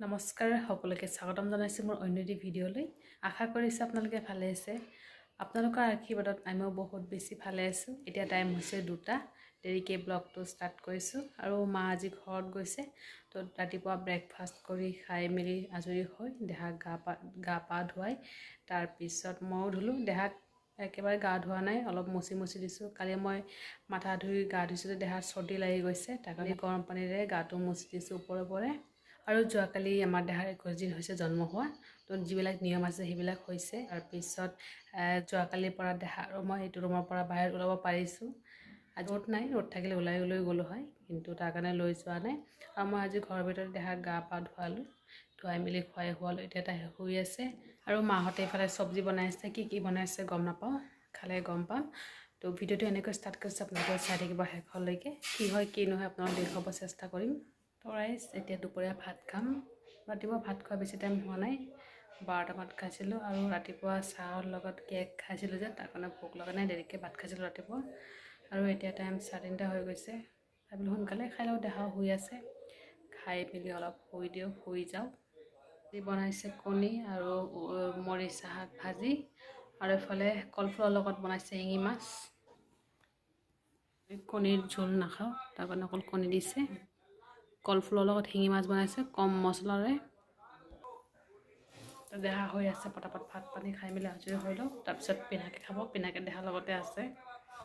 নমস্কাৰ সকলোকে স্বাগতম জনাইছোঁ মোৰ অন্য এটি ভিডিঅ'লৈ। আশা কৰিছোঁ আপোনালোকে ভালে আছে। আপোনালোকৰ আশীৰ্বাদত আমিও বহুত বেছি ভালে আছোঁ। এতিয়া টাইম হৈছে দুটা। দেৰিকৈ ব্লগটো ষ্টাৰ্ট কৰিছোঁ আৰু মা আজি ঘৰত গৈছে। তো ৰাতিপুৱা ব্ৰেকফাষ্ট কৰি খাই মেলি আজৰি হৈ দেহাক গা পা গা পা ধুৱাই তাৰপিছত ময়ো ধুলোঁ। দেহাক একেবাৰে গা ধোৱা নাই অলপ মচি মচি দিছোঁ। কালি মই মাথা ধুই গা ধুইছিলোঁ দেহাত চৰ্দি লাগি গৈছে। তাৰ কাৰণে গৰম পানীৰে গাটো মচি দিছোঁ ওপৰে ওপৰে। আৰু যোৱাকালি আমাৰ দেহাৰ একৈছ দিন হৈছে জন্ম হোৱা। তো যিবিলাক নিয়ম আছে সেইবিলাক হৈছে। তাৰপিছত যোৱাকালিৰ পৰা দেহা আৰু মই এইটো ৰুমৰ পৰা বাহিৰত ওলাব পাৰিছোঁ। আজি ৰ'দ নাই ৰ'দ থাকিলে ওলাই লৈ গ'লোঁ হয় কিন্তু তাৰ কাৰণে লৈ যোৱা নাই। আৰু মই আজি ঘৰৰ ভিতৰত দেহাক গা পা ধোৱালোঁ ধুৱাই মেলি খুৱাই খোৱালোঁ এতিয়া তাই শুই আছে। আৰু মাহঁতে এইফালে চব্জি বনাইছে কি কি বনাইছে গম নাপাওঁ খালে গম পাম। তো ভিডিঅ'টো এনেকৈ ষ্টাৰ্ট কৰিছোঁ আপোনালোকে চাই থাকিব শেষলৈকে। কি হয় কি নহয় আপোনালোক দেখুৱাব চেষ্টা কৰিম। ৰাইজ এতিয়া দুপৰীয়া ভাত খাম। ৰাতিপুৱা ভাত খোৱা বেছি টাইম হোৱা নাই। বাৰটামানত খাইছিলোঁ আৰু ৰাতিপুৱা চাহৰ লগত কেক খাইছিলোঁ যে তাৰ কাৰণে ভোক লগা নাই দেৰিকৈ ভাত খাইছিলোঁ ৰাতিপুৱা। আৰু এতিয়া টাইম চাৰে তিনিটা হৈ গৈছে। ভাবিলোঁ সোনকালে খাই লওঁ দেহাও শুই আছে। খাই মেলি অলপ শুই দিওঁ শুই যাওঁ। আজি বনাইছে কণী আৰু মৰিচা শাক ভাজি। আৰু এইফালে কলফুলৰ লগত বনাইছে শিঙি মাছ। কণীৰ জোল নাখাওঁ তাৰ কাৰণে অকল কণী দিছে। কলফুলৰ লগত শিঙি মাছ বনাইছে কম মছলাৰে। দেহা হৈ আছে পটাপট ভাত পানী খাই মেলি আজৰি হৈ লওঁ। তাৰপিছত পিনাকে খাব পিনাকে দেহাৰ লগতে আছে।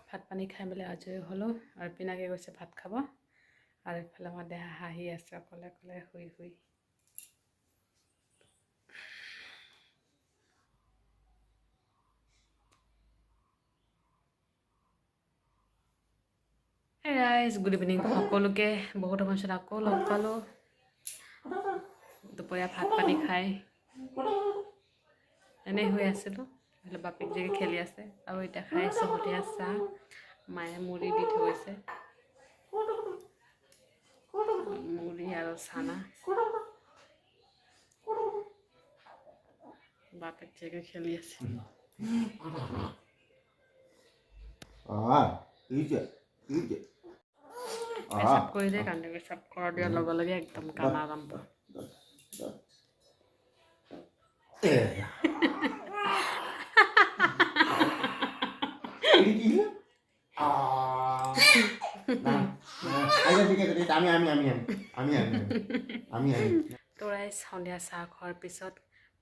ভাত পানী খাই মেলি আজৰি হ'লোঁ আৰু পিনাকে গৈছে ভাত খাব। আৰু এইফালে আমাৰ দেহা হাঁহি আছে অকলে অকলে শুই শুই। ৰাইজ গুড ইভিনিং সকলোকে। বহুত সময় পিছত আকৌ লগ পালোঁ। দুপৰীয়া ভাত পানী খাই। এনেই হৈ আছিলোঁ। এইফালে বাপেক জীয়েকে খেলি আছে। আৰু এতিয়া খাই সন্ধিয়া চাহ। মায়ে মুড়ি দি থৈছে। মুড়ি আৰু চানা। বাপেক জীয়েকে খেলি আছে। Ah, iya, iya. পেচাব কৰিলে কান্দে পেচাব কৰা দিয়াৰ লগে লগে একদম কাম আৰম্ভ. তৰাই সন্ধিয়া চাহ খোৱাৰ পিছত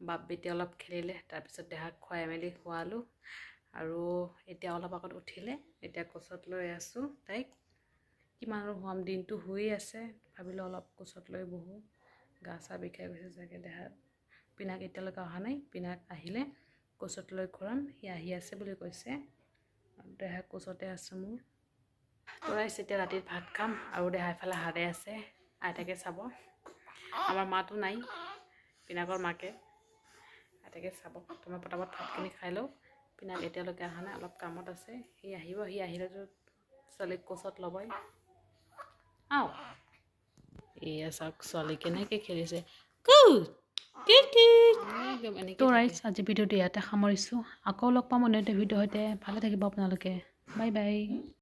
বাপ বেটি অলপ খেলিলে তাৰপিছত দেহাক খুৱাই মেলি খোৱালোঁ আৰু এতিয়া অলপ আগত উঠিলে এতিয়া কোচত লৈ আছোঁ তাইক। কিমান আৰু শুৱাম দিনটো শুই আছে। ভাবিলোঁ অলপ কোচত লৈ বহোঁ। গা চা বিষাই গৈছে চাগে দেহাত। পিনাক এতিয়ালৈকে অহা নাই পিনাক আহিলে কোচত লৈ ঘূৰাম সি আহি আছে বুলি কৈছে। দেহা কোচতে আছে মোৰ। তৰাইছে এতিয়া ৰাতিত ভাত খাম আৰু দেহা এফালে হাৰে আছে। আইতাকে চাব। আমাৰ মাতো নাই পিনাকৰ মাকে। আইতাকে চাব। তোমাৰ পটাপট ভাতখিনি খাই লওঁ। পিনাক এতিয়ালৈকে অহা নাই অলপ কামত আছে। সি আহিব সি আহিলেতো ছোৱালীক কোচত ল'বই। আও এয়া চাওক ছোৱালী কেনেকৈ খেলিছে তো ৰাইজ আজি ভিডিঅ'টো ইয়াতে সামৰিছোঁ আকৌ লগ পাম অন্য এটা ভিডিঅ'ৰ সৈতে ভালে থাকিব আপোনালোকে বাই বাই